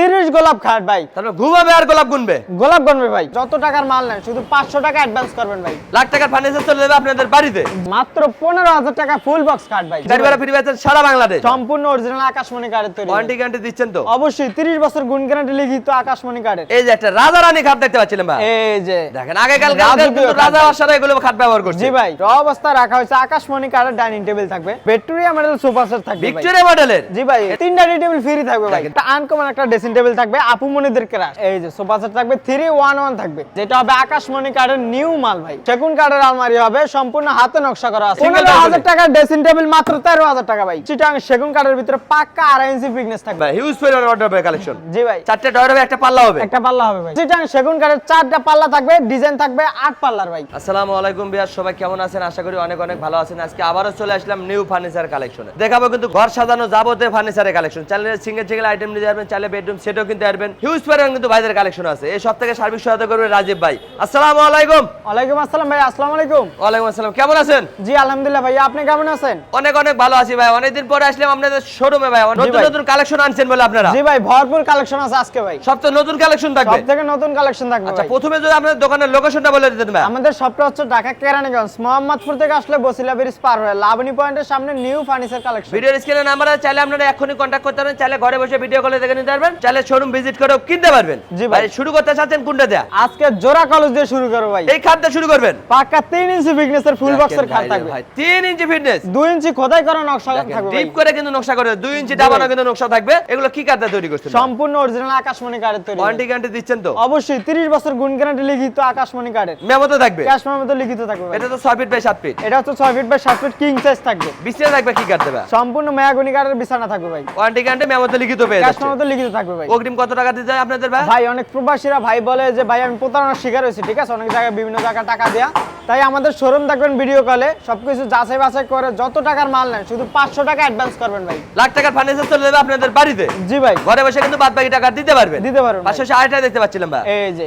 তিরিশ গোলাপ খাট ভাই। তারপর ঘুমাবে আর গোলাপ গুনবে? গোলাপ গনবে ভাই। যত টাকার মাল নেন শুধু পাঁচশো টাকা অ্যাডভান্স করবেন ভাই। লাখ টাকার ফার্নিচার চলে যাবে আপনাদের বাড়িতে? মাত্র পনেরো হাজার টাকা ফুল বক্স খাট ভাই। গাড়ি ভাড়া ফ্রি পাচ্ছেন সারা বাংলাদেশ। সম্পূর্ণ অরিজিনাল আকাশমণি কার্ডের তৈরি। ওয়ারেন্টি গ্যারান্টি দিচ্ছেন তো? অবশ্যই তিরিশ বছর গুণ গ্যারান্টি লিখিত আকাশমণি কার্ডের এই যে একটা রাজা রানী খাট দেখতে পাচ্ছিলেন ভাই। এই যে। দেখেন আগেকাল রাজকীয় খাট। রাজা। বাসারা এগুলো খাট ব্যবহার করছে। জি ভাই র অবস্থা রাখা হয়েছে। আকাশমণি কার্ডের ডাইনিং টেবিল থাকবে। ভিক্টোরিয়া মডেল সোফা সেট থাকবে ভিক্টোরিয়া মডেলের জি ভাই তিনটা টেবিল ফ্রি থাকবে ভাই। আনকমন একটা ড্রেসিং টেবিল থাকবে আপু মনিদের ক্রাশ। এই যে সোফা সেট থাকবে থ্রি ওয়ান ওয়ান থাকবে। যেটা হবে আকাশমণি কার্ডের নিউ মাল ভাই। সেগুন কার্ডের আলমারি হবে সম্পূর্ণ হাতে নকশা করা আছে। পনেরো হাজার টাকার ড্রেসিং টেবিল মাত্র তেরো হাজার টাকা ভাই। চিটাং সেগুন কার্ডের ভিতরে পাক্কা আড়াই ইঞ্চি ফিটনেস থাকবে। হিউজ পরিমাণ অর্ডার হবে কালেকশন জি ভাই। চারটে ডয়ার হবে একটা পাল্লা হবে। একটা পাল্লা হবে ভাই। চিটাং সেগুন কার্ডের চারটা পাল্লা থাকবে ডিজাইন থাকবে আট পাল্লার ভাই। আসসালামু আলাইকুম বিয়ার সবাই কেমন আছেন? আশা করি অনেক অনেক ভালো আছেন। আজকে আবারও চলে আসলাম নিউ ফার্নিচার কালেকশনে দেখাবো কিন্তু ঘর সাজানো যাবতীয় ফার্নিচারের কালেকশন চাইলে সিঙ্গেল সিঙ্গেল আইটেম নিতে পারবেন চাইলে বেডরুম সেটও কিনতে পারবেন হিউজ পরিমাণ কিন্তু ভাইদের কালেকশন আছে। এই সব থেকে সার্বিক সহায়তা করবে রাজীব ভাই। আসসালামু আলাইকুম। ওয়ালাইকুম আসসালাম ভাই আসসালামু আলাইকুম। ওয়ালাইকুম আসসালাম। কেমন আছেন? জি আলহামদুলিল্লাহ ভাই আপনি কেমন আছেন? অনেক অনেক ভালো আছি ভাই। অনেকদিন পরে আসলাম আপনাদের শোরুমে ভাই। নতুন। নতুন কালেকশন আনছেন বলে আপনারা। জি ভাই ভরপুর কালেকশন আছে আজকে ভাই। সব তো নতুন কালেকশন থাকবে। সব থেকে নতুন কালেকশন থাকবে আচ্ছা প্রথমে যদি আপনাদের দোকানের লোকেশনটা বলে দিতেন ভাই। আমাদের শপটা হচ্ছে ঢাকা কেরানীগঞ্জ মোহাম্মদপুর থেকে আসলে বসিলা ব্রিজ পার হয়ে লাবণী পয়েন্টের সামনে নিউ ফার্নিচার কালেকশন ভিডিওর স্ক্রিনে নাম্বার আছে চাইলে আপনারা এখনই কন্ট্যাক্ট করতে পারেন চাইলে ঘরে বসে ভিডিও কলে দেখে নিতে পারবেন। চাইলে শোরুম ভিজিট করেও কিনতে পারবেন। জি ভাই। শুরু করতে চাচ্ছেন কোনটা দেয়া? আজকে জোড়া কলেজ দিয়ে শুরু করব ভাই। এই খাদ্য শুরু করবেন। পাক্কা তিন ইঞ্চি ফিটনেসের ফুল বক্সের খাট থাকবে। ভাই তিন ইঞ্চি ফিটনেস দুই ইঞ্চি খোদাই করা নকশা থাকবে ডিপ করে কিন্তু নকশা করে দুই ইঞ্চি ডাবানো কিন্তু নকশা থাকবে। এগুলো কি কাঠটা তৈরি করছেন সম্পূর্ণ অরিজিনাল আকাশমণি কার্ডের তৈরি। ওয়ারেন্টি গ্যারান্টি দিচ্ছেন তো? অবশ্যই তিরিশ বছর গুণ গ্যারান্টি লিখিত আকাশমণি কার্ডের মেমোতে থাকবে। ক্যাশ মতো লিখিত থাকবে এটা তো ছয় ফিট বাই সাত ফিট এটা হচ্ছে ছয় ফিট বাই সাত ফিট কিং সাইজ থাকবে। বিছানা থাকবে কি কাঠ দেবে সম্পূর্ণ মেয়াগুনি কার্ডের বিছানা থাকবে ভাই। ওয়ারেন্টি গ্যারান্টি মেমোতে লিখিত পেয়ে ক্যাশ যাচ্ছে। মতো লিখিত থাকবে ভাই। অগ্রিম কত টাকা দিতে হয় আপনাদের ভাই? ভাই অনেক প্রবাসীরা ভাই বলে যে ভাই আমি প্রতারণার শিকার হয়েছি ঠিক আছে? অনেক জায়গায় বিভিন্ন জায়গায় টাকা দেয়া। তাই আমাদের শোরুম দেখবেন ভিডিও কলে সবকিছু যাচাই বাছাই করে যত টাকার মাল নেন শুধু পাঁচশো টাকা অ্যাডভান্স করবেন ভাই। লাখ টাকার ফার্নিচার চলে যাবে আপনাদের বাড়িতে? জি ভাই। ঘরে বসে কিন্তু বাদ বাকি টাকা দিতে পারবেন? দিতে পারবেন। পাঁচশো আড়াইটা দেখতে পাচ্ছিলাম ভাই। এই যে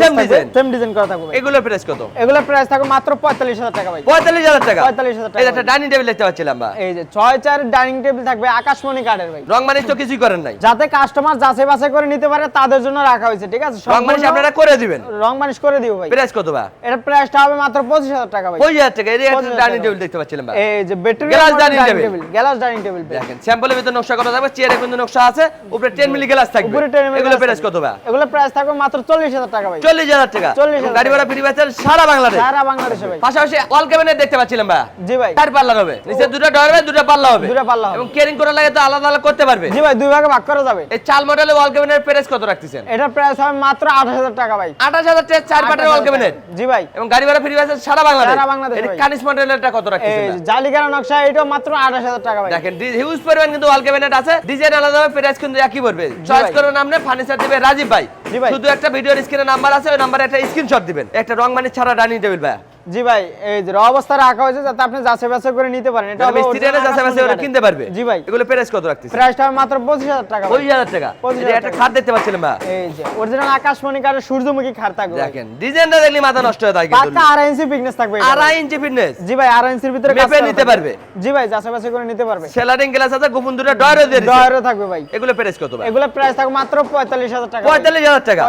same design। সেম ডিজাইন করা থাকবে। ভাই এগুলোর প্রাইস কত? এগুলোর প্রাইস থাকবে মাত্র পঁয়তাল্লিশ হাজার টাকা ভাই। পঁয়তাল্লিশ হাজার টাকা? 45,000 টাকা এই যে একটা ডাইনিং টেবিল দেখতে পাচ্ছিলাম ভাই। এই যে ছয় চার ডাইনিং টেবিল থাকবে আকাশমণি কার্ডের ভাই। রং মানিস তো কিছুই করেন নাই। যাতে কাস্টমার যাচাই বাছাই করে নিতে পারে তাদের জন্য রাখা হয়েছে ঠিক আছে? রং সম্পূর্ণ আপনারা করে দিবেন। রং মানিশ করে দিও ভাই। প্রাইস কত ভাই এটা প্রাইসটা হবে মাত্র পঁচিশ হাজার টাকা ভাই। পঁচিশ হাজার টাকা। এই একটা ডাইনিং টেবিল দেখতে পাচ্ছিলাম ভাই এই যে battery dining table। Table glass dining table দেখেন স্যাম্পলের ভিতরে নকশা করা থাকবে চেয়ারে কিন্তু নকশা আছে উপরে 10 মিলি গ্লাস থাকবে। উপরে 10 মিলি এগুলো প্রাইস। কত ভাই এগুলো প্রাইস থাকবে মাত্র চল্লিশ হাজার টাকা ভাই। 40000 টাকা। 40,000 গাড়ি ভাড়া ফ্রি পাচ্ছেন সারা বাংলাদেশ। সারা বাংলাদেশে ভাই। পাশাপাশি অল ক্যাবিনেট দেখতে পাচ্ছিলাম ভাই জি ভাই। চার পাল্লা হবে। নিচে দুটো ডয়ার হবে দুটো পাল্লা হবে। দুটো পাল্লা হবে। এবং কেয়ারিং করার লাগে তো আলাদা আলাদা করতে পারবে। জি ভাই দুই ভাগে ভাগ করা যাবে। এই চাল মডেলের ওয়াল ক্যাবিনেট প্রাইস কত রাখতেছেন? এটার প্রাইস হবে মাত্র আঠাশ হাজার টাকা ভাই। 28000 টাকা চার পাটের ওয়াল ক্যাবিনেট জি ভাই। এবং গাড়ি ভাড়া ফ্রি পাচ্ছেন সারা বাংলাদেশ? সারা বাংলাদেশে এটা কানিস মডেলেরটা কত রাখতেছেন? জালিকারা নকশা এটাও মাত্র আঠাশ হাজার টাকা ভাই। দেখেন হিউজ পরিমাণ কিন্তু ওয়াল ক্যাবিনেট আছে। ডিজাইন আলাদা হবে প্রাইস কিন্তু একই পড়বে। চয়েস ভাই। করে নামনে ফার্নিচার দিবে রাজীব ভাই। শুধু একটা ভিডিওর স্ক্রিনে নাম্বার আছে ওই নাম্বারে একটা স্ক্রিনশট দিবেন। একটা রং মানি ছাড়া ডাইনিং টেবিল ভাই জি ভাই এই যে র অবস্থা রাখা হয়েছে যাতে আপনি যাচাই বাছাই করে নিতে পারেন। এটা হবে মিস্ত্রি এনে original যাচ্ছে আকাশমণি ওরা কাঠের। কিনতে পারবে? জি ভাই। এগুলো প্রাইস কত রাখতেছেন? প্রাইসটা মাত্র পঁচিশ হাজার টাকা ভাই। পঁচিশ হাজার টাকা? এটা একটা খাট দেখতে পাচ্ছিলাম ভাই এই যে অরিজিনাল আকাশমণি সূর্যমুখী খাট থাকবে দেখেন ডিজাইনটা দেখলে মাথা নষ্ট হয়ে থাকে পাক্কা আড়াই ইঞ্চি ফিটনেস থাকবে এটা আড়াই ইঞ্চি ফিটনেস জি ভাই আড়াই ইঞ্চির ভিতরে মেপে নিতে পারবে। জি ভাই যাচাই বাছাই করে নিতে পারবে। সেলারিং গ্লাস আছে গোপন দুটো ডয়ারও দিয়ে ডয়ারও থাকবে ভাই। এগুলো প্রাইস কত ভাই? এগুলো প্রাইস থাকবে মাত্র পঁয়তাল্লিশ হাজার টাকা ভাই। পঁয়তাল্লিশ হাজার টাকা?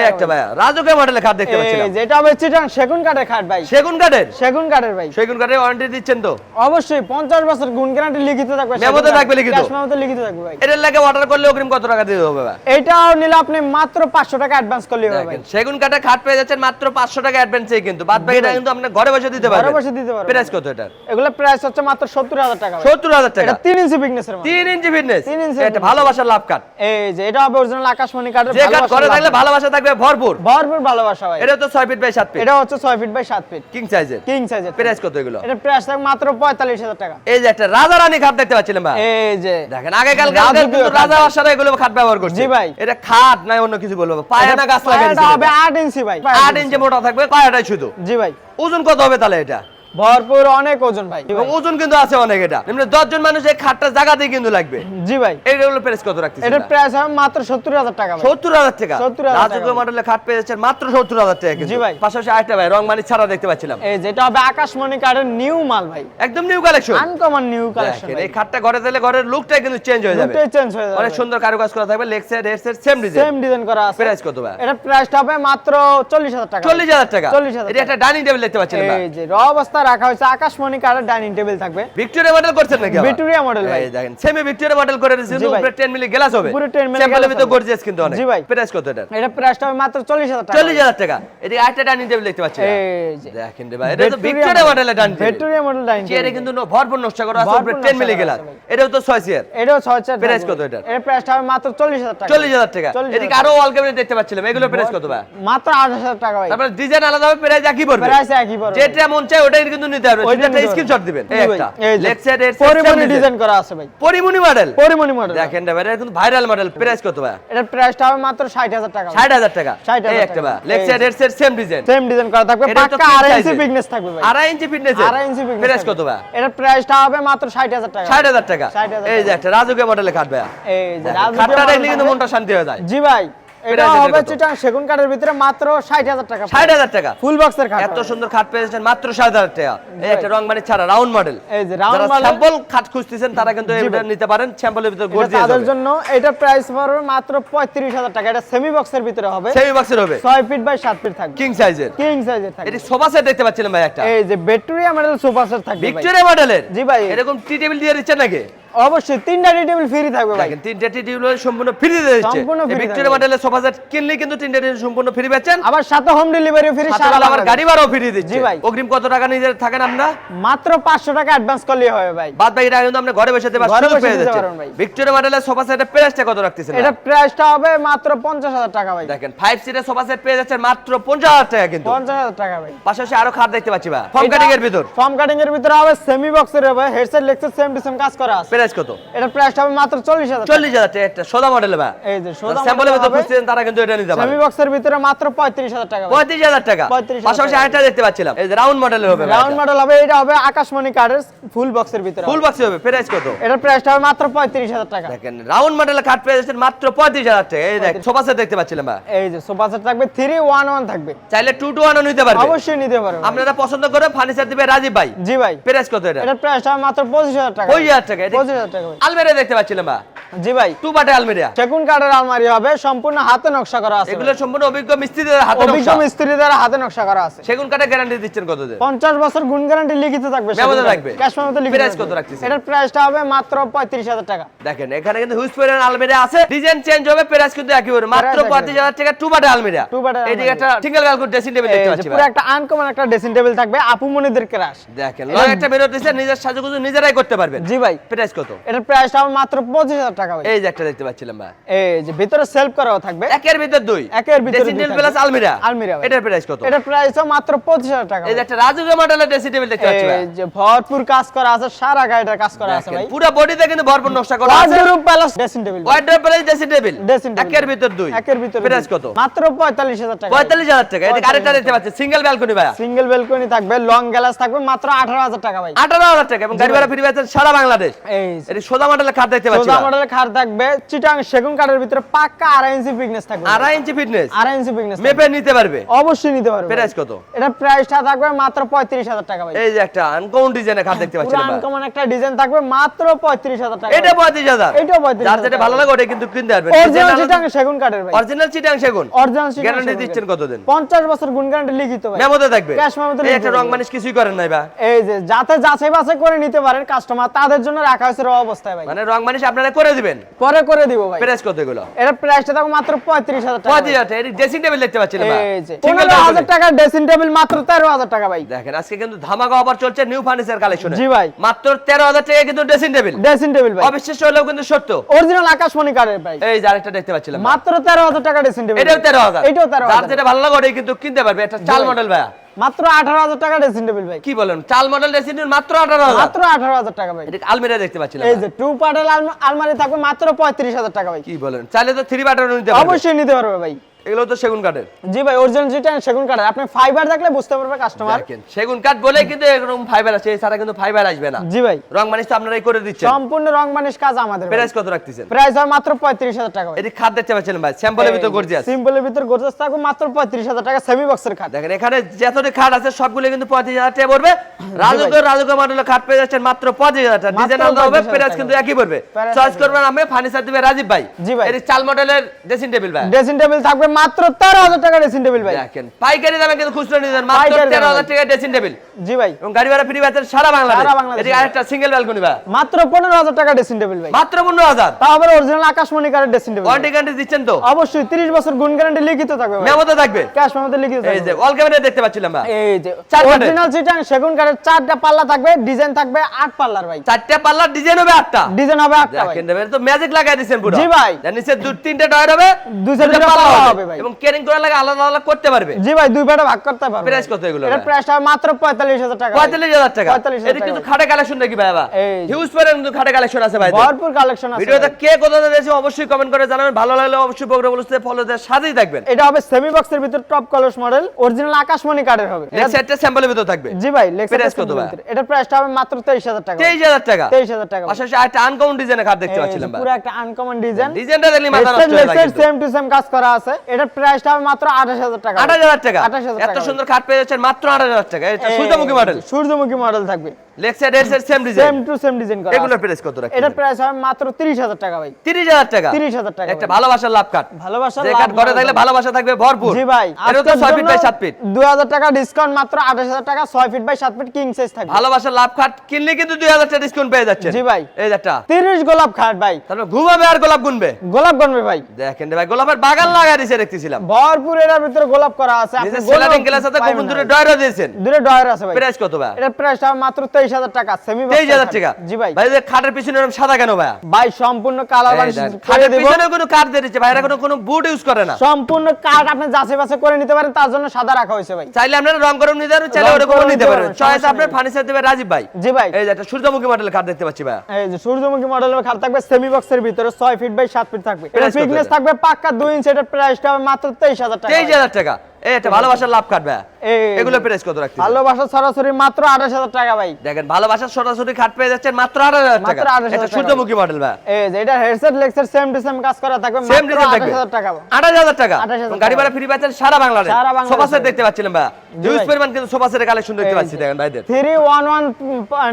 এই একটা ভাই। রাজুকের মডেলের খাট দেখতে পাচ্ছিলাম। এই হবে চিটাং সেগুন কাঠের খাট ভাই। সেগুন কাঠের? সেগুন কাঠের ভাই। সেগুন কাঠের ওয়ারেন্টি দিচ্ছেন তো? অবশ্যই পঞ্চাশ বছর গুণ গ্যারান্টি লিখিত থাকবে মেমোতে থাকবে লিখিত? মেমোতে লিখিত থাকবে ভাই। লাগে অর্ডার করলে অগ্রিম কত টাকা দিতে হবে ভাই? এইটাও নিলে আপনি মাত্র পাঁচশো টাকা অ্যাডভান্স করলে হবে ভাই। সেগুন কাঠের খাট পেয়ে যাচ্ছেন মাত্র পাঁচশো টাকা অ্যাডভান্সে কিন্তু। বাদ বাকিটা কিন্তু আপনি ঘরে বসে দিতে ঘরে বসে দিতে পারবেন। প্রাইস কত এগুলো প্রাইস হচ্ছে মাত্র সত্তর হাজার টাকা ভাই। সত্তর হাজার টাকা। এটা তিন ইঞ্চি বিগনেসের মাল। তিন ইঞ্চি ফিটনেস তিন ইঞ্চি এটা। ভালোবাসার লাভ কাট এই যে এটা হবে অরিজিনাল আকাশমণি কাঠের কাঠ ঘরে থাকলে ভালোবাসা থাকবে ভরপুর। ভরপুর ভালোবাসা ভাই। এটা তো ছয় ফিট বাই সাত ফিট এটা হচ্ছে ছয় ফিট বাই সাত ফিট কিং সাইজের কিং সাইজের প্রাইস কত এগুলো? এটা প্রাইস থাক মাত্র পঁয়তাল্লিশ হাজার টাকা। এই যে একটা রাজা রানী খাট দেখতে পাচ্ছিলাম ভাই। এই যে। দেখেন রাজকীয় কিন্তু রাজা ভাই। এগুলো খাট ব্যবহার করছে। জি ভাই। এটা খাট নাই অন্য কিছু বলব। পায়া না গাছ পায়াটা এটা হবে আট ইঞ্চি ভাই। আট ইঞ্চি মোটা থাকবে পায়াটাই শুধু। জি ভাই। ওজন কত হবে তাহলে এটা? ভরপুর অনেক ওজন ভাই। এবং ওজন কিন্তু আছে অনেক এটা। এমনি দশজন মানুষ এই খাটটা জায়গাতেই কিন্তু লাগবে। জি ভাই। এইগুলো প্রাইস কত রাখতেছেন এটার প্রাইস হবে মাত্র সত্তর হাজার টাকা ভাই। সত্তর হাজার টাকা? 70,000 টাকা। রাজকীয় মডেলের খাট পেয়েছেন মাত্র সত্তর হাজার টাকা জি ভাই। পাশাপাশি আরেকটা ভাই রং মানি ছাড়া দেখতে পাচ্ছিলাম। এই যেটা হবে আকাশমণি কার্ডের নিউ মাল ভাই। একদম new collection uncommon new collection এই খাটটা ঘরে দিলে ঘরের লুকটাই কিন্তু চেঞ্জ হয়ে যাবে। চেঞ্জ হয়ে যাবে। অনেক সুন্দর কারুকাজ করা থাকবে leg side head side same design same design করা আছে। প্রাইস কত ভাই? এটার প্রাইসটা হবে মাত্র চল্লিশ হাজার টাকা। চল্লিশ হাজার টাকা। 40,000 এটা একটা ডাইনিং টেবিল দেখতে পাচ্ছিলাম এই যে র অবস্থা রাখা হয়েছে আকাশমণি কার্ডের ডাইনিং টেবিল থাকবে। ভিক্টোরিয়া মডেল করছেন নাকি? ভিক্টোরিয়া মডেল ভাই। দেখেন সেমি ভিক্টোরিয়া মডেল করে দিয়েছেন উপরে 10 মিলি গ্লাস হবে। পুরো 10 মিলি glass ভিতর গর্জিয়াস কিন্তু অনেক। জি ভাই। প্রাইস কত এটা এটা প্রাইসটা হবে মাত্র চল্লিশ হাজার টাকা। চল্লিশ হাজার টাকা। এদিকে আরেকটা ডাইনিং টেবিল দেখতে পাচ্ছি। এই যে। দেখেন রে ভাই এটা তো ভিক্টোরিয়া মডেলের dining table Victoria model dining table চেয়ারে কিন্তু ভরপুর নষ্ট করা আছে উপরে 10 মিলি গ্লাস এটাও তো 6 চেয়ার এটাও ছয় চার Price কত এটার? এর প্রাইসটা হবে মাত্র চল্লিশ হাজার টাকা। চল্লিশ হাজার টাকা। 40,000 এদিকে আরও ওয়াল ক্যাবিনেট দেখতে পাচ্ছিলাম। এগুলো প্রাইস কত ভাই? মাত্র আট হাজার টাকা ভাই। তারপরে ডিজাইন আলাদা হবে প্রাইস একই পড়বে। প্রাইস একই পড়বে। যেটা মন চাই ওটাই কিন্তু নিতে হবে। ওইটা। স্ক্রিনশট দিবেন। এই একটা। সাইড এর পরিমণি ডিজাইন করা আছে ভাই। পরিমণি মডেল পরিমণি মডেল দেখেন ভাই এটা কিন্তু ভাইরাল মডেল প্রাইস কত ভাই? এটার প্রাইসটা হবে মাত্র ষাট হাজার টাকা ষাট হাজার টাকা। 60,000 এই একটা ভাই সাইড এর সেম ডিজাইন সেম ডিজাইন করা থাকবে পাক্কা আড়াই ইঞ্চি। বিগনেস থাকবে ভাই। আড়াই ইঞ্চি ফিটনেস আড়াই ইঞ্চি বিগনেস প্রাইস কত ভাই? এটার প্রাইসটা হবে মাত্র ষাট হাজার টাকা। ষাট হাজার টাকা। এই যে একটা রাজুকে মডেলে কাটবে এই যে model দেখলে কিন্তু মনটা শান্তি হয়ে যায়। জি ভাই। এটা হবে চিটাং সেগুন কাঠের ভিতরে মাত্র টাকা ষাট হাজার টাকা। ফুল বক্সের খাট এত সুন্দর খাট পেয়েছেন মাত্র ষাট হাজার টাকা। এই একটা রং মানে ছাড়া রাউন্ড মডেল এই যে round যারা স্যাম্পল খাট খুঁজতেছেন তারা কিন্তু এটা ভাই। নিতে পারেন স্যাম্পলের ভিতর গর্জিয়াস তাদের জন্য এটা প্রাইস পড়বে মাত্র পঁয়ত্রিশ হাজার টাকা। এটা সেমি বক্সের ভিতরে হবে। সেমি বক্সের হবে। ফিট বাই ফিট থাকবে। কিং সাইজের কিং সাইজের থাকবে। এটি সোফা সেট দেখতে পাচ্ছিলাম ভাই একটা। এই যে ভিক্টোরিয়া মডেল সোফা সেট থাকবে ভিক্টোরিয়া মডেলের জি ভাই। এরকম টি টেবিল দিয়ে দিচ্ছেন নাকি? অবশ্যই তিনটা টেবিল ফ্রি থাকবে ভাই। তিনটা টি টেবিল সম্পূর্ণ ফ্রি সম্পূর্ণ free ভিক্টোরিয়া। মডেলের সোফা সেট কিনলে কিন্তু তিনটা সম্পূর্ণ ফ্রি পাচ্ছেন। আবার সাথে হোম ডেলিভারি ফ্রি সাথে আবার গাড়ি ভাড়াও ফ্রি দিচ্ছে। জি ভাই। অগ্রিম কত টাকা নিজের থাকেন আমরা? মাত্র পাঁচশো টাকা অ্যাডভান্স করলেই হবে ভাই। বাদ বাকি টাকা কিন্তু আমরা ঘরে বসে সুযোগ পেয়ে যাচ্ছি। ভিক্টোরিয়া মডেলের সোফা সেটের প্রাইসটা কত রাখতেছেন এটা প্রাইসটা হবে মাত্র পঞ্চাশ হাজার টাকা ভাই। দেখেন ফাইভ সিটের সোফা সেট পেয়ে মাত্র পঞ্চাশ হাজার টাকা কিন্তু। পঞ্চাশ হাজার টাকা ভাই। পাশাপাশি আরও খাট দেখতে পাচ্ছি ভাই। ফর্ম কাটিং এর ভিতর। ফর্ম কাটিং এর ভিতরে হবে সেমি বক্সের হবে হেডসেট লেক্সের সেম টু সেম কাজ করা আছে। প্রাইস কত? এটা প্রাইসটা হবে মাত্র চল্লিশ হাজার চল্লিশ হাজার টাকা একটা সোদা মডেল ভাই। এই যে সোজা স্যাম্পলের ভিতর খুঁজছেন তারা কিন্তু এটা নিতে সেমি পারে বক্সের ভিতরে মাত্র পঁয়ত্রিশ হাজার টাকা ভাই। পঁয়ত্রিশ হাজার টাকা। পাশাপাশি আরেকটা দেখতে পাচ্ছিলাম। এই যে রাউন্ড মডেলের হবে রাউন্ড মডেল হবে এটা হবে আকাশমণি কার্ডের ফুল বক্সের ভিতরে ফুল বক্সে হবে প্রাইস কত? এটার প্রাইসটা হবে মাত্র পঁয়ত্রিশ হাজার টাকা। দেখেন রাউন্ড মডেলের পেয়ে যাচ্ছেন মাত্র পঁয়ত্রিশ হাজার টাকা। এই দেখ সোফা সেট দেখতে পাচ্ছিলাম ভাই। এই যে সোফা সেট থাকবে থ্রি ওয়ান ওয়ান থাকবে। চাইলে টু টু ওয়ানও নিতে পারবে। অবশ্যই নিতে পারবে আপনারা পছন্দ করে ফার্নিচার দিবে রাজীব ভাই। জি ভাই। প্রাইস কত এটা? এটার প্রাইসটা হবে মাত্র পঁচিশ হাজার টাকা। পঁচিশ হাজার টাকা পঁচিশ হাজার টাকা। আলমেরিয়া দেখতে পাচ্ছিলাম ভাই জি ভাই। টু বাটে আলমেরিয়া। সেগুন কাঠের আলমারি হবে সম্পূর্ণ হাতে নকশা করা আছে। এগুলো সম্পূর্ণ অভিজ্ঞ মিস্ত্রিদের হাতে অভিজ্ঞ নকশা। মিস্ত্রি দ্বারা হাতে নকশা করা আছে। সেগুন গ্যারান্টি দিচ্ছেন কত দিন পঞ্চাশ বছর গুণ গ্যারান্টি লিখিত থাকবে। ক্যাশ লিখিত কত রাখতেছেন? এটার প্রাইসটা হবে মাত্র পঁয়ত্রিশ হাজার টাকা। দেখেন এখানে কিন্তু পরিমাণ আলমিরা আছে। ডিজাইন চেঞ্জ হবে প্রাইস কিন্তু একই হবে মাত্র Price একই পঁয়ত্রিশ হাজার টাকা টু বাটে আলমিরা Two বাটের এদিকে আলমিরা। একটা সিঙ্গেল ড্রেসিং টেবিল দেখতে পাচ্ছি পুরো একটা আনকমন একটা ড্রেসিং টেবিল থাকবে আপু মনিদের ক্রাশ দেখেন লয় একটা বেরো দিচ্ছে নিজের সাজুগুজু নিজেরাই করতে পারবেন। জি ভাই। প্রাইস কত? এটার প্রাইসটা হবে মাত্র পঁচিশ হাজার টাকা ভাই। এই যে একটা দেখতে পাচ্ছিলাম ভাই। এই যে ভিতরে সেলফ করাও থাকবে। একের ভিতর দুই। একের ভিতরে ড্রেসিং দুই টেবিল থাকবে। প্লাস আলমিরা আলমিরা ভাই। এটার প্রাইস কত? এটার প্রাইস মাত্র পঁচিশ হাজার টাকা এই যে একটা রাজুকে মডেলের ড্রেসিং টেবিল দেখতে পাচ্ছি ভাই। এই যে ভরপুর কাজ করা আছে সারা গাড়িটার কাজ করা আছে ভাই। পুরো বডিতে কিন্তু ভরপুর নকশা করা আছে। Wardrobe palace dressing table wardrobe price dressing table dressing table একের ভিতর দুই। একের ভিতরে প্রাইস কত? মাত্র পঁয়তাল্লিশ হাজার টাকা। পঁয়তাল্লিশ হাজার টাকা। এদিকে আরেকটা দেখতে পাচ্ছি সিঙ্গেল ব্যালকনি ভাইয়া। সিঙ্গেল বেলকনি থাকবে লং গ্লাস থাকবে মাত্র আঠারো হাজার টাকা ভাই। আঠারো হাজার টাকা এবং গাড়ি ভাড়া ফ্রি পাচ্ছেন সারা বাংলাদেশ। এই এটি সোজা মডেলের খাট দেখতে পাচ্ছি সোজা মডেলের খাট থাকবে। চিটাং সেগুন কাঠের ভিতরে পাক্কা আড়াই ইঞ্চি ফিটনেস থাকবে। আড়াই ইঞ্চি ফিটনেস আড়াই ইঞ্চি ফিটনেস মেপে নিতে পারবে? অবশ্যই নিতে পারবে। প্রাইস কত? এটা প্রাইসটা থাকবে মাত্র পঁয়ত্রিশ হাজার টাকা ভাই। এই যে একটা আনকমন ডিজাইনের খাট দেখতে পাচ্ছি আনকমন একটা ডিজাইন থাকবে মাত্র পঁয়ত্রিশ হাজার টাকা। এটা পঁয়ত্রিশ হাজার। এটাও 35,000 যার যেটা ভালো লাগে ওটা কিন্তু কিনতে পারবেন। অরিজিনাল চিটাং সেগুন কাঠের ভাই। অরিজিনাল চিটাং সেগুন? অরিজিনাল চিটাং গ্যারান্টি দিচ্ছেন কতদিন? পঞ্চাশ বছর গুণ গ্যারান্টি লিখিত ভাই। মেমোতে থাকবে। Cash memo-তে একটা রং মানুষ কিছুই করেন নাই বা। এই যে যাতে যাচাই বাছাই করে নিতে পারেন কাস্টমার তাদের জন্য রাখা হয়েছে র অবস্থায় ভাই। মানে রং মানুষ আপনারা করে দিবেন? পরে করে দিব ভাই। প্রাইস কত এগুলো? এটা প্রাইসটা থাকবে মাত্র পঁয়ত্রিশ হাজার টাকা। পঁয়ত্রিশ হাজার টাকা এটি ড্রেসিং টেবিল দেখতে ভাই। এই যে। টাকা ড্রেসিং টেবিল মাত্র তেরো হাজার টাকা ভাই। দেখেন আজকে কিন্তু ধামাকা অফার চলছে নিউ ফার্নিচার কালেকশনে জি ভাই। মাত্র টাকা কিন্তু ড্রেসিং টেবিল ড্রেসিং টেবিল ভাই। অবিশ্বাস্য হলেও কিন্তু সত্য। অরিজিনাল আকাশমণি কাঠের ভাই। এই যে আরেকটা দেখতে পাচ্ছিলাম। ভাই। মাত্র তেরো হাজার টাকা ড্রেসিং টেবিল এটাও তেরো হাজার। এটাও তেরো যার যেটা ভালো লাগে ওটাই কিন্তু কিনতে পারবে। চাল মডেল ভাইয়া। মাত্র আঠারো হাজার টাকা ড্রেসিং টেবিল ভাই। কি বলেন? চাল মডেল ড্রেসিং টেবিল মাত্র আঠারো হাজার। মাত্র আঠারো হাজার টাকা ভাই। এটা আলমিরা দেখতে পাচ্ছিলাম এই যে টু পার্টের আলমারি থাকবে মাত্র পঁয়ত্রিশ হাজার টাকা ভাই। কি বলেন? চাইলে তো থ্রি বাটার নিতে পারবে অবশ্যই নিতে পারবে ভাই। এগুলো তো সেগুন কাঠের। জি ভাই অরিজিনাল যেটা সেগুন কাঠের। আপনি ফাইবার দেখলে বুঝতে পারবে কাস্টমার সেগুন কাঠ বলে কিন্তু এরকম ফাইবার আছে এছাড়া কিন্তু ফাইবার আসবে না। জি ভাই। রং মানিস তো আপনারাই করে দিচ্ছেন। সম্পূর্ণ রং মানিশ কাজ আমাদের প্রাইস কত রাখতেছেন? প্রাইস হয় মাত্র পঁয়ত্রিশ হাজার টাকা ভাই। এটি খাট দেখতে পাচ্ছিলেন ভাই স্যাম্পলের ভিতর গর্জিয়াস সিম্পলের ভিতর গর্জাস থাকবে মাত্র পঁয়ত্রিশ হাজার টাকা সেমি বক্সের খাট। দেখেন এখানে যতটি খাট আছে সবগুলো কিন্তু পঁয়ত্রিশ হাজার টাকা পড়বে। রাজুক রাজুক মডেলের খাট পেয়ে যাচ্ছেন মাত্র পঁয়ত্রিশ হাজার টাকা। ডিজাইন আলাদা হবে প্রাইস কিন্তু একই পড়বে। চয়েস করবেন আমি ফার্নিচার দিবে রাজীব ভাই। জি ভাই। এটি চাল মডেলের ড্রেসিং টেবিল ভাই। ড্রেসিং টেবিল থাকবে মাত্র তেরো হাজার টাকা ড্রেসিং টেবিল ভাই। দেখেন পাইকারি দামে কিন্তু খুচরো নিতেন মাত্র পাইকারি দামে তেরো হাজার ভাই। টাকা ড্রেসিং টেবিল জি ভাই। এবং গাড়ি ভাড়া ফ্রি পাচ্ছেন সারা বাংলাদেশ। এটি আরেকটা সিঙ্গেল ব্যালকনি ভাই। মাত্র পনেরো হাজার টাকা ড্রেসিং টেবিল ভাই। মাত্র পনেরো হাজার। তাও আবার অরিজিনাল আকাশমণি কারের ড্রেসিং টেবিল ওয়ারেন্টি গ্যারান্টি দিচ্ছেন তো? অবশ্যই তিরিশ বছর গুণ গ্যারান্টি লিখিত থাকবে ভাই। মেমো তো থাকবে? ক্যাশ মেমোতে লিখিত এই যে থাকবে ওয়াল ক্যামেরা দেখতে পাচ্ছিলাম ভাই। এই যে অরিজিনাল চিটাং সেগুন কাঠের চারটা পাল্লা থাকবে ডিজাইন থাকবে আট পাল্লার ভাই। চারটে পাল্লার ডিজাইন হবে আটটা। ডিজাইন হবে আটটা ভাই। তো ম্যাজিক লাগাই দিয়েছেন পুরো। জি ভাই। নিচে দু তিনটে ডয়ার হবে দুই দুটো পাল্লা পাল্লা হবে ভাই। এবং কেরিং করার লাগে আলাদা আলাদা করতে পারবে। জি ভাই দুই পাটা ভাগ করতে পারবে। প্রাইস কত এগুলো এটা প্রাইস মাত্র পঁয়তাল্লিশ হাজার টাকা। ভাই। পঁয়তাল্লিশ হাজার টাকা। 45,000 এটা কিন্তু খাটে কালেকশন নাকি ভাই বাবা? হিউজ পরে কিন্তু খাটে কালেকশন আছে ভাই। ভরপুর কালেকশন আছে ভিডিওতে ভাই। কে কোথা থেকে দেখছে অবশ্যই কমেন্ট করে জানাবেন। ভালো লাগলে অবশ্যই প্রোগ্রাম বলতে ফলো দেওয়ার সাথেই থাকবেন। এটা হবে সেমি বক্সের ভিতর টপ কলস মডেল অরিজিনাল আকাশমণি কাঠের হবে। নেক্সট সেটটা স্যাম্পলের ভিতর থাকবে। জি ভাই Price কত ভাই? এটা প্রাইসটা হবে মাত্র তেইশ হাজার টাকা। তেইশ হাজার টাকা। তেইশ হাজার টাকা। ভাই। পাশাপাশি একটা আনকমন ডিজাইনের খাট দেখতে পাচ্ছিলাম ভাই। পুরো একটা আনকমন ডিজাইন ডিজাইনটা দেখলে মাথা নষ্ট হয়ে যায় সেম টু সেম কাজ করা আছে। এটা প্রাইসটা হবে মাত্র আঠাশ হাজার টাকা। আঠাশ হাজার টাকা। 28,000 এত সুন্দর খাট পেয়ে যাচ্ছেন মাত্র আঠাশ হাজার টাকা। এটা সূর্যমুখী মডেল সূর্যমুখী মডেল থাকবে। লেগ এর side same same to same design করা এগুলোর প্রাইস কত রাখছেন? এটা প্রাইস হবে মাত্র তিরিশ হাজার টাকা ভাই। তিরিশ হাজার টাকা? 30,000 টাকা একটা ভালোবাসার লাভ কাট ভালোবাসার লাভ কাট ঘরে থাকলে ভালোবাসা থাকবে ভরপুর। জি ভাই এটা তো ছয় ফিট বাই সাত ফিট দুই হাজার টাকা ডিসকাউন্ট মাত্র আঠাশ হাজার টাকা ছয় ফিট বাই সাত ফিট কিং সাইজ থাকবে। ভালোবাসার লাভ কাট কিনলে কিন্তু দুই হাজার টাকা ডিসকাউন্ট পেয়ে যাচ্ছে জি ভাই। এই যে একটা। গোলাপ খাট ভাই। তারপর ঘুমাবে আর গোলাপ গুনবে। গোলাপ গনবে ভাই। দেখেন ভাই গোলাপের বাগান লাগা দিছে দেখতেছিলাম। ভরপুর এটার ভিতরে গোলাপ করা আছে। আপনি গোলাপ গ্লাস ভাই। দিয়েছেন। দূরে ডয়ার আছে ভাই। প্রাইস কত ভাই? এটার প্রাইসটা মাত্র তেইশ হাজার টাকা সেমি তেইশ হাজার টাকা? জি ভাই। ভাই খাটের পিছনে এরকম সাদা কেন ভাই ভাই সম্পূর্ণ কালার খাটের পিছনে কোনো কাঠ দিয়ে দিচ্ছে ভাই এরা কোনো কোনো বুট ইউজ করে না। সম্পূর্ণ কাঠ আপনি যাচাই বাছাই করে নিতে পারেন তার জন্য সাদা রাখা হয়েছে ভাই। চাইলে আপনারা রং করম নিতে পারবেন চাইলে ওরকম নিতে নিতে পারবেন। পারবেন, চয়েস আপনার ফার্নিচার দেবে রাজীব ভাই। জি ভাই। এই যে একটা সূর্যমুখী মডেলের খাট দেখতে পাচ্ছি ভাই এই যে সূর্যমুখী মডেলের খাট থাকবে সেমি বক্সের ভিতরে ছয় ফিট বাই সাত ফিট থাকবে। এটা? ফিটনেস থাকবে পাক্কা দুই ইঞ্চ এটার প্রাইসটা হবে মাত্র তেইশ হাজার টাকা তেইশ হাজার টাকা। একটা ভালোবাসার লাভ কাট ভাই এই- এগুলো প্রাইস কত রাখতে ভালোবাসা সরাসরি মাত্র আঠাশ হাজার টাকা ভাই। দেখেন ভালোবাসার সরাসরি খাট পেয়ে যাচ্ছেন মাত্র আঠাশ হাজার টাকা। এটা সূর্যমুখী মডেল ভাই। এই যে এটা হেডসেট লেক্সের সেম টু সেম কাজ করা থাকবে মাত্র টাকা। আঠাশ হাজার টাকা। গাড়ি ভাড়া ফ্রি পাচ্ছেন সারা বাংলাদেশ। সোফা সেট দেখতে পাচ্ছিলাম ভাই। হিউজ পরিমাণ কিন্তু সোফা সেটের কালেকশন দেখতে পাচ্ছি দেখেন ভাইদের। থ্রি ওয়ান ওয়ান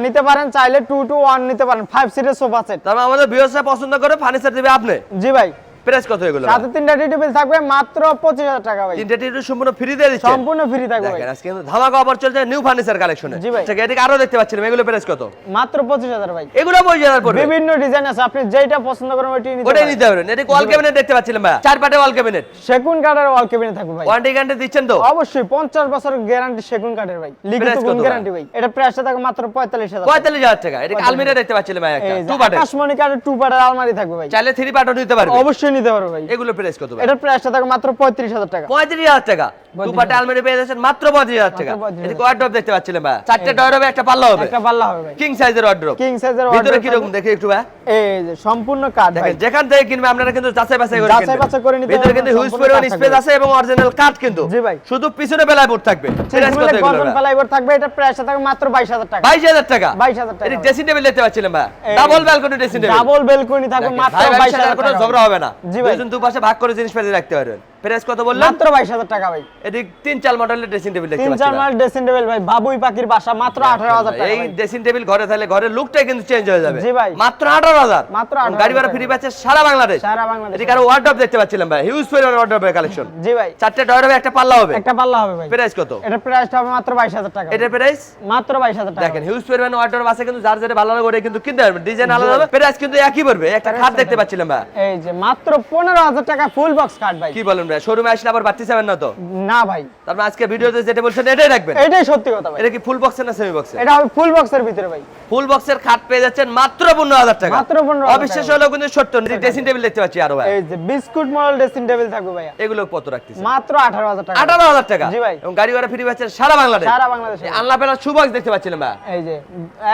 নিতে পারেন চাইলে টু টু ওয়ান নিতে পারেন। ফাইভ সিটের সোফা সেট তার মানে আমাদের ভিউয়ার্সরা পছন্দ করে ফার্নিচার দিবে আপনি। জি ভাই। প্রাইস কত এগুলো? সাথে তিনটা টেবিল থাকবে মাত্র পঁচিশ হাজার টাকা ভাই। তিনটে টিটু সম্পূর্ণ ফ্রি দিয়ে দিচ্ছে। সম্পূর্ণ ফ্রি থাকবে ভাই। আজকে কিন্তু ধামাকা অফার চলছে নিউ ফার্নিচার কালেকশনে জি ভাই। ঠিক এদিকে আরও দেখতে পাচ্ছিলাম এগুলো প্রাইস কত? মাত্র পঁচিশ হাজার ভাই। এগুলো পঁচিশ হাজার পড়বে। বিভিন্ন ডিজাইন আছে আপনি যেটা পছন্দ করেন ওইটাই নিতে ওটাই নিতে পারবেন। এদিকে ওয়াল ক্যাবিনেট দেখতে পাচ্ছিলাম ভাই চার পাটে ওয়াল ক্যাবিনেট সেগুন কাঠের ওয়াল কেবিনে থাকবে ভাই। ওয়ারেন্টি গ্যারান্টি দিচ্ছেন তো? অবশ্যই পঞ্চাশ বছর গ্যারান্টি সেগুন কাঠের ভাই। লিখিত গুণ গ্যারান্টি ভাই? এটা প্রাইসটা থাকবে মাত্র পঁয়তাল্লিশ হাজার পঁয়তাল্লিশ হাজার টাকা। এদিকে আলমিরা দেখতে পাচ্ছিলাম ভাই একটা টু পাটে আকাশমণি কাঠের টু পার্টের আলমারি থাকবে ভাই। চাইলে থ্রি পাটও নিতে পারবে। অবশ্যই নিতে পারবে ভাই। এগুলো প্রাইস কত ভাই? এটার প্রাইসটা থাকবে মাত্র পঁয়ত্রিশ হাজার টাকা। পঁয়ত্রিশ হাজার টাকা। টু আলমারি পেয়ে যাচ্ছেন মাত্র পঁয়ত্রিশ হাজার টাকা। 35,000 এদিকে ওয়ার্ড্রপ দেখতে পাচ্ছিলাম ভাই। চারটে হবে একটা পাল্লা হবে। একটা পাল্লা হবে ভাই। কিং সাইজের ওয়ার্ড্রপ কিং সাইজের ভিতরে কি রকম দেখি একটু ভাই? এই যে সম্পূর্ণ কাঠ দেখেন যেখান থেকে কিনবে আপনারা কিন্তু যাচাই বাছাই করে যাচাই বাছাই করে নিতে ভিতরে কিন্তু হিউজ পরিমাণ স্পেস আছে এবং অরিজিনাল কাঠ কিন্তু। জি ভাই। শুধু পিছনে বেলায় বোর্ড থাকবে প্রাইস কত এগুলো গর্জন থাকবে এটা প্রাইসটা থাকবে মাত্র বাইশ হাজার টাকা। বাইশ হাজার টাকা? 22,000 টাকা। এটি ড্রেসিং টেবিল দেখতে ভাই। Double balcony dressing table double balcony থাকবে মাত্র বাইশ হাজার কোনো ঝগড়া হবে না। জি ভাই। দুজন দুপাশে ভাগ করে জিনিসপাতি রাখতে পারবেন। প্রাইস কত বললাম মাত্র বাইশ হাজার টাকা ভাই। এটি তিন চাল মডেলের ড্রেসিং টেবিল দেখতে তিন চার মাস ড্রেসিং টেবিল ভাই বাবুই পাখির বাসা মাত্র আঠারো হাজার টাকা এই ড্রেসিং টেবিল ঘরে থাকলে ঘরের লুকটাই কিন্তু চেঞ্জ হয়ে যাবে। জি ভাই। মাত্র আঠারো হাজার। মাত্র এবং 18,000 গাড়ি ভাড়া ফ্রি পাচ্ছে সারা বাংলাদেশ। সারা বাংলাদেশ। এদিকে আরও ওয়ার্ড্রপ দেখতে পাচ্ছিলাম ভাই হিউজ পরিমাণ ওয়ার্ড্রপের কালেকশন জি ভাই। চারটে ডয়ার একটা পাল্লা হবে। একটা পাল্লা হবে ভাই। প্রাইস কত? এটা প্রাইসটা হবে মাত্র বাইশ হাজার টাকা। এটার প্রাইস মাত্র বাইশ হাজার টাকা। দেখেন হিউজ পরিমাণ ওয়ার্ড্রপ আছে কিন্তু যার যেটা ভালো লাগে ওটা কিন্তু কিনতে পারবেন ডিজাইন আলাদা হবে প্রাইস কিন্তু একই পড়বে। একটা খাট দেখতে পাচ্ছিলাম ভাই। এই যে মাত্র পনেরো হাজার টাকা ফুল বক্স কার্ড ভাই। কি বলেন ভাই শোরুমে আসলে আবার বাড়তি যাবেন না তো? না ভাই। তারপর আজকে ভিডিওতে যেটা বলছেন এটাই রাখবেন? এটাই সত্যি কথা ভাই। এটা কি ফুল বক্সের না সেমি এটা হবে ফুল বক্সের ভিতরে ভাই। ফুল বক্সের খাট পেয়ে যাচ্ছেন মাত্র পনেরো হাজার টাকা। মাত্র 15,000 অবিশ্বাস হলেও কিন্তু সত্য ড্রেসিং টেবিল দেখতে পাচ্ছি আরও ভাই। এই যে বিস্কুট মডেল ড্রেসিং টেবিল থাকবে ভাইয়া। এগুলো কত রাখতেছে মাত্র আঠারো হাজার টাকা। আঠারো হাজার টাকা? জি ভাই। এবং গাড়ি ভাড়া ফ্রি পাচ্ছেন সারা বাংলাদেশ। সারা বাংলাদেশে। আল্লাহ পেলা শু বক্স দেখতে পাচ্ছিলাম ভাই? এই যে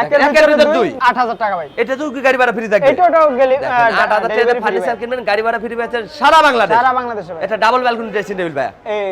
একের ভিতরে দুই। আট হাজার টাকা ভাই। এটা তো গাড়ি ভাড়া ফ্রি থাকবে? গেলে আট হাজার টাকা ফার্নিচার কিনবেন গাড়ি ভাড়া ফ্রি পাচ্ছেন সারা বাংলাদেশ। সারা বাংলাদেশে ভাই। এটা ডাবল ব্যালকনি ড্রেসিং টেবিল ভাই এই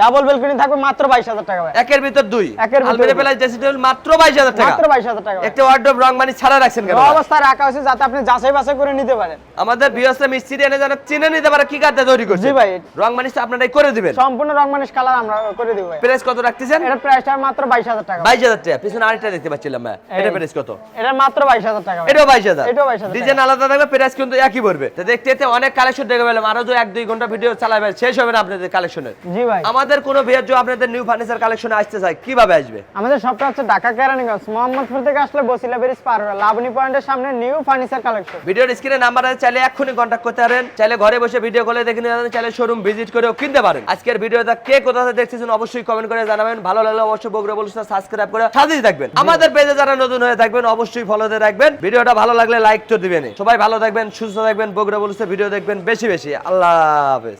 ডাবল বেলকনি থাকবে মাত্র বাইশ হাজার টাকা ভাই। একের ভিতর দুই। একের ভিতর প্লাস ড্রেসিং টেবিল মাত্র বাইশ হাজার টাকা। মাত্র বাইশ হাজার টাকা একটা ওয়ার্ডরোব রং মানি ছাড়া রাখছেন কেন র রাখা হয়েছে যাতে আপনি যাচাই বাছাই করে নিতে পারেন। আমাদের মিস্ত্রি এনে যেন চিনে নিতে পারে কি কাঠটা তৈরি করছে। জি ভাই। রং মানিস আপনারাই করে দিবেন। সম্পূর্ণ রং মানিশ কালার আমরা করে দিব ভাই। প্রাইস কত রাখতেছেন? এটা প্রাইসটা মাত্র বাইশ হাজার টাকা ভাই। বাইশ হাজার টাকা। পিছনে আরেকটা দেখতে পাচ্ছিলাম ভাই এটা। প্রাইস কত? এটা মাত্র বাইশ হাজার টাকা ভাই। এটাও বাইশ হাজার। এটাও 22,000 ডিজাইন আলাদা থাকবে প্রাইস কিন্তু একই পড়বে। তো দেখতে অনেক কালেকশন দেখে পেলাম আরও এক দুই ঘণ্টা ভিডিও চালাবে শেষ হবে না আপনাদের কালেকশনের জি ভাই। আমাদের কোনো বিয়ের জন্য আপনাদের নিউ ফার্নিচার কালেকশনে আসতে চাই কীভাবে আসবে? আমাদের সবটা হচ্ছে ঢাকা কেরানীগঞ্জ মোহাম্মদপুর থেকে আসলে বসিলা ব্রিজ পার হয়ে লাবণী পয়েন্টের সামনে নিউ ফার্নিচার কালেকশন ভিডিওর স্ক্রিনে নাম্বার আছে চাইলে এক্ষুনি কন্ট্যাক্ট করতে পারেন। চাইলে ঘরে বসে ভিডিও কলে দেখে নিতে চাইলে শোরুম ভিজিট করেও কিনতে পারেন। আজকের ভিডিওটা কে কোথা থেকে দেখতেছেন অবশ্যই কমেন্ট করে জানাবেন। ভালো লাগলে অবশ্যই বগুড়া বলুন সাবস্ক্রাইব করে সাথে থাকবেন। আমাদের পেজে যারা নতুন হয়ে থাকবেন অবশ্যই ফলোতে রাখবেন ভিডিওটা ভালো লাগলে লাইক তো দিবেন সবাই ভালো থাকবেন সুস্থ থাকবেন। বগুড়া বলুন ভিডিও দেখবেন বেশি বেশি। আল্লাহ হাফেজ।